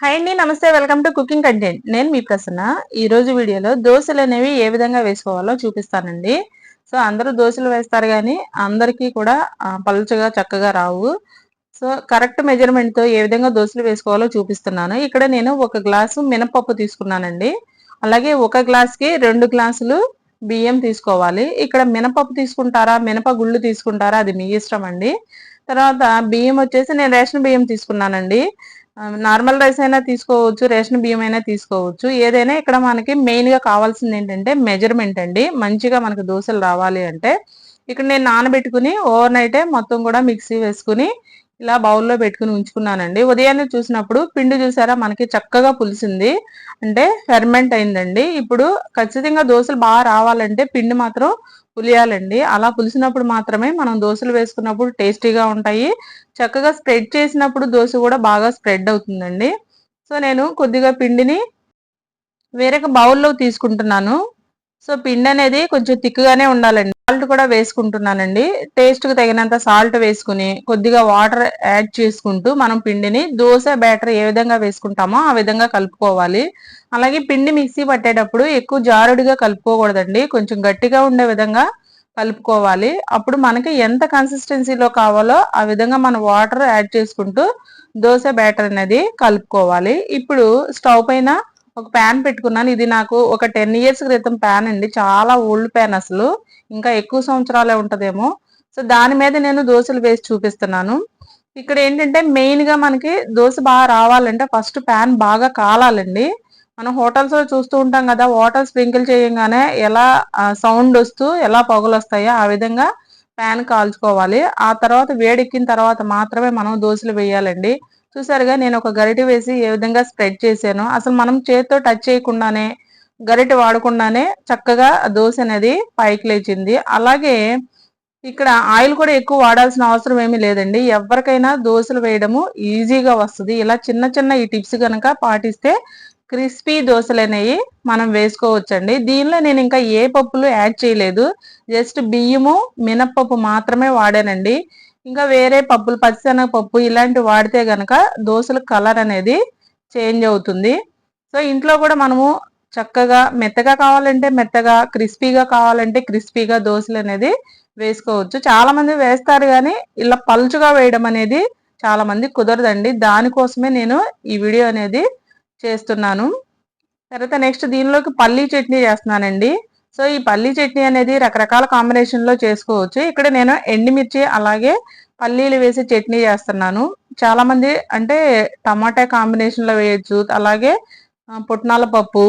Hi అండి నమస్తే. Welcome to cooking content నేను మీ ప్రసన్న. ఈరోజు వీడియోలో దోశలు అనేవి ఏ విధంగా వేసుకోవాలో చూపిస్తానండి. సో అందరూ దోశలు వేస్తారు కానీ అందరికీ కూడా పలుచగా చక్కగా రావు. సో కరెక్ట్ మెజర్మెంట్తో ఏ విధంగా దోశలు వేసుకోవాలో చూపిస్తున్నాను. ఇక్కడ నేను ఒక గ్లాసు మినపప్పు తీసుకున్నానండి. అలాగే ఒక గ్లాస్కి రెండు గ్లాసులు బియ్యం తీసుకోవాలి. ఇక్కడ మినపప్పు తీసుకుంటారా మినప గుళ్ళు తీసుకుంటారా అది మీ ఇష్టం అండి. తర్వాత బియ్యం వచ్చేసి నేను రేషన్ బియ్యం తీసుకున్నానండి. నార్మల్ రైస్ అయినా తీసుకోవచ్చు రేషన్ బియ్యం అయినా తీసుకోవచ్చు. ఏదైనా ఇక్కడ మనకి మెయిన్గా కావాల్సింది ఏంటంటే మెజర్మెంట్ అండి. మంచిగా మనకు దోశలు రావాలి అంటే ఇక్కడ నేను నానబెట్టుకుని ఓవర్ నైటే మొత్తం కూడా మిక్సీ వేసుకుని ఇలా బౌల్లో పెట్టుకుని ఉంచుకున్నానండి. ఉదయాన్నే చూసినప్పుడు పిండి చూసారా? మనకి చక్కగా పులిసింది. అంటే ఫెర్మెంట్ అయిందండి. ఇప్పుడు ఖచ్చితంగా దోశలు బాగా రావాలంటే పిండి మాత్రం పులియాలండి. అలా పులిసినప్పుడు మాత్రమే మనం దోశలు వేసుకున్నప్పుడు టేస్టీగా ఉంటాయి. చక్కగా స్ప్రెడ్ చేసినప్పుడు దోశ కూడా బాగా స్ప్రెడ్ అవుతుందండి. సో నేను కొద్దిగా పిండిని వేరొక బౌల్లో తీసుకుంటున్నాను. సో పిండి అనేది కొంచెం తిక్కుగానే ఉండాలండి. సాల్ట్ కూడా వేసుకుంటున్నానండి. టేస్ట్కి తగినంత సాల్ట్ వేసుకుని కొద్దిగా వాటర్ యాడ్ చేసుకుంటూ మనం పిండిని దోశ బ్యాటర్ ఏ విధంగా వేసుకుంటామో ఆ విధంగా కలుపుకోవాలి. అలాగే పిండి మిక్సీ పట్టేటప్పుడు ఎక్కువ జారుడిగా కలుపుకోకూడదండి. కొంచెం గట్టిగా ఉండే విధంగా కలుపుకోవాలి. అప్పుడు మనకి ఎంత కన్సిస్టెన్సీలో కావాలో ఆ విధంగా మనం వాటర్ యాడ్ చేసుకుంటూ దోశ బ్యాటర్ అనేది కలుపుకోవాలి. ఇప్పుడు స్టవ్ పైన ఒక ప్యాన్ పెట్టుకున్నాను. ఇది నాకు ఒక టెన్ ఇయర్స్ క్రితం ప్యాన్ అండి. చాలా ఓల్డ్ ప్యాన్ అసలు. ఇంకా ఎక్కువ సంవత్సరాలే ఉంటుందేమో. సో దాని మీద నేను దోశలు వేసి చూపిస్తున్నాను. ఇక్కడ ఏంటంటే మెయిన్గా మనకి దోశ బాగా రావాలంటే ఫస్ట్ ప్యాన్ బాగా కాలాలండి. మనం హోటల్స్లో చూస్తూ ఉంటాం కదా వాటర్ స్ప్రింకిల్ చేయగానే ఎలా సౌండ్ వస్తూ ఎలా పొగలు వస్తాయో ఆ విధంగా ప్యాన్ కాల్చుకోవాలి. ఆ తర్వాత వేడెక్కిన తర్వాత మాత్రమే మనం దోశలు వేయాలండి. చూసారుగా నేను ఒక గరిటె వేసి ఏ విధంగా స్ప్రెడ్ చేశాను అసలు మనం చేతితో టచ్ చేయకుండానే గరిటె వాడకుండానే చక్కగా దోశ అనేది పైకి లేచింది. అలాగే ఇక్కడ ఆయిల్ కూడా ఎక్కువ వాడాల్సిన అవసరం ఏమీ లేదండి. ఎవరికైనా దోశలు వేయడము ఈజీగా వస్తుంది. ఇలా చిన్న చిన్న ఈ టిప్స్ కనుక పాటిస్తే క్రిస్పీ దోశలు అనేవి మనం వేసుకోవచ్చండి. దీనిలో నేను ఇంకా ఏ పప్పులు యాడ్ చేయలేదు. జస్ట్ బియ్యము మినప్పప్పు మాత్రమే వాడానండి. ఇంకా వేరే పప్పులు పచ్చిశనగ పప్పు ఇలాంటివి వాడితే గనక దోశల కలర్ అనేది చేంజ్ అవుతుంది. సో ఇంట్లో కూడా మనము చక్కగా మెత్తగా కావాలంటే మెత్తగా క్రిస్పీగా కావాలంటే క్రిస్పీగా దోశలు అనేది వేసుకోవచ్చు. చాలా మంది వేస్తారు కానీ ఇలా పలుచుగా వేయడం అనేది చాలా మంది కుదరదండి. దానికోసమే నేను ఈ వీడియో అనేది చేస్తున్నాను. తర్వాత నెక్స్ట్ దీనిలోకి పల్లీ చట్నీ చేస్తున్నానండి. సో ఈ పల్లీ చట్నీ అనేది రకరకాల కాంబినేషన్లో చేసుకోవచ్చు. ఇక్కడ నేను ఎండిమిర్చి అలాగే పల్లీలు వేసి చట్నీ చేస్తున్నాను. చాలామంది అంటే టమాటా కాంబినేషన్లో వేయచ్చు. అలాగే పుట్నాల పప్పు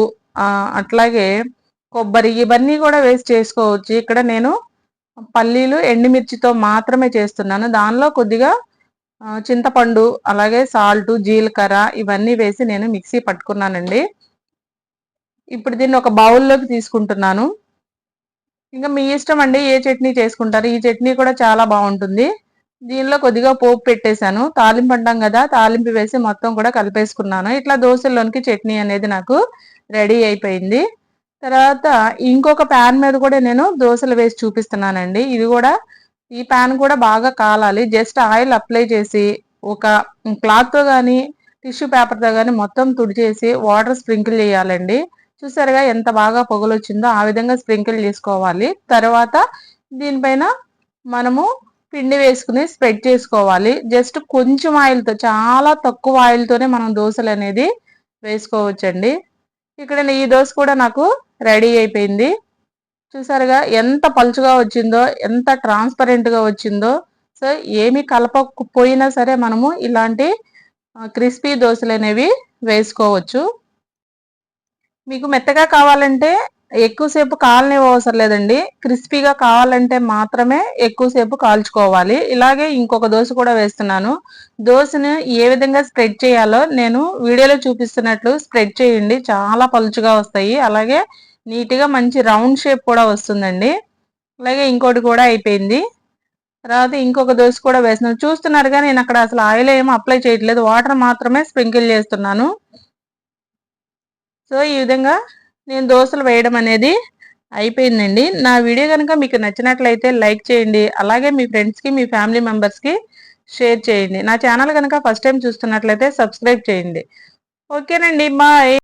అట్లాగే కొబ్బరి ఇవన్నీ కూడా వేసి చేసుకోవచ్చు. ఇక్కడ నేను పల్లీలు ఎండుమిర్చితో మాత్రమే చేస్తున్నాను. దానిలో కొద్దిగా చింతపండు అలాగే సాల్ట్ జీలకర్ర ఇవన్నీ వేసి నేను మిక్సీ పట్టుకున్నానండి. ఇప్పుడు దీన్ని ఒక బౌల్లోకి తీసుకుంటున్నాను. ఇంకా మీ ఇష్టం అండి ఏ చట్నీ చేసుకుంటారు? ఈ చట్నీ కూడా చాలా బాగుంటుంది. దీనిలో కొద్దిగా పోపు పెట్టేశాను. తాలింపు అంటాం కదా తాలింపు వేసి మొత్తం కూడా కలిపేసుకున్నాను. ఇట్లా దోశల్లోనికి చట్నీ అనేది నాకు రెడీ అయిపోయింది. తర్వాత ఇంకొక ప్యాన్ మీద కూడా నేను దోశలు వేసి చూపిస్తున్నానండి. ఇది కూడా ఈ ప్యాన్ కూడా బాగా కాలాలి. జస్ట్ ఆయిల్ అప్లై చేసి ఒక క్లాత్తో కానీ టిష్యూ పేపర్తో కానీ మొత్తం తుడిచేసి వాటర్ స్ప్రింకిల్ చేయాలండి. చూసారుగా ఎంత బాగా పొగలు వచ్చిందో ఆ విధంగా స్ప్రింకిల్ చేసుకోవాలి. తర్వాత దీనిపైన మనము పిండి వేసుకుని స్ప్రెడ్ చేసుకోవాలి. జస్ట్ కొంచెం ఆయిల్తో చాలా తక్కువ ఆయిల్తోనే మనం దోశలు అనేది వేసుకోవచ్చండి. ఇక్కడ ఈ దోశ కూడా నాకు రెడీ అయిపోయింది. చూసారుగా ఎంత పలుచుగా వచ్చిందో ఎంత ట్రాన్స్పరెంట్గా వచ్చిందో. సో ఏమి కలపకపోయినా సరే మనము ఇలాంటి క్రిస్పీ దోశలు అనేవి వేసుకోవచ్చు. మీకు మెత్తగా కావాలంటే ఎక్కువసేపు కాలనే అవసరం లేదండి. క్రిస్పీగా కావాలంటే మాత్రమే ఎక్కువసేపు కాల్చుకోవాలి. ఇలాగే ఇంకొక దోశ కూడా వేస్తున్నాను. దోశను ఏ విధంగా స్ప్రెడ్ చేయాలో నేను వీడియోలో చూపిస్తున్నట్లు స్ప్రెడ్ చేయండి. చాలా పలుచుగా వస్తాయి. అలాగే నీట్గా మంచి రౌండ్ షేప్ కూడా వస్తుందండి. అలాగే ఇంకోటి కూడా అయిపోయింది. తర్వాత ఇంకొక దోశ కూడా వేస్తున్నాను. చూస్తున్నారుగా నేను అక్కడ అసలు ఆయిల్ ఏమో అప్లై చేయట్లేదు. వాటర్ మాత్రమే స్ప్రింకిల్ చేస్తున్నాను. సో ఈ విధంగా నేను దోశలు వేయడం అనేది అయిపోయిందండి. నా వీడియో కనుక మీకు నచ్చినట్లయితే లైక్ చేయండి. అలాగే మీ ఫ్రెండ్స్కి మీ ఫ్యామిలీ మెంబర్స్కి షేర్ చేయండి. నా ఛానల్ కనుక ఫస్ట్ టైం చూస్తున్నట్లయితే సబ్స్క్రైబ్ చేయండి. ఓకేనండి. బాయ్.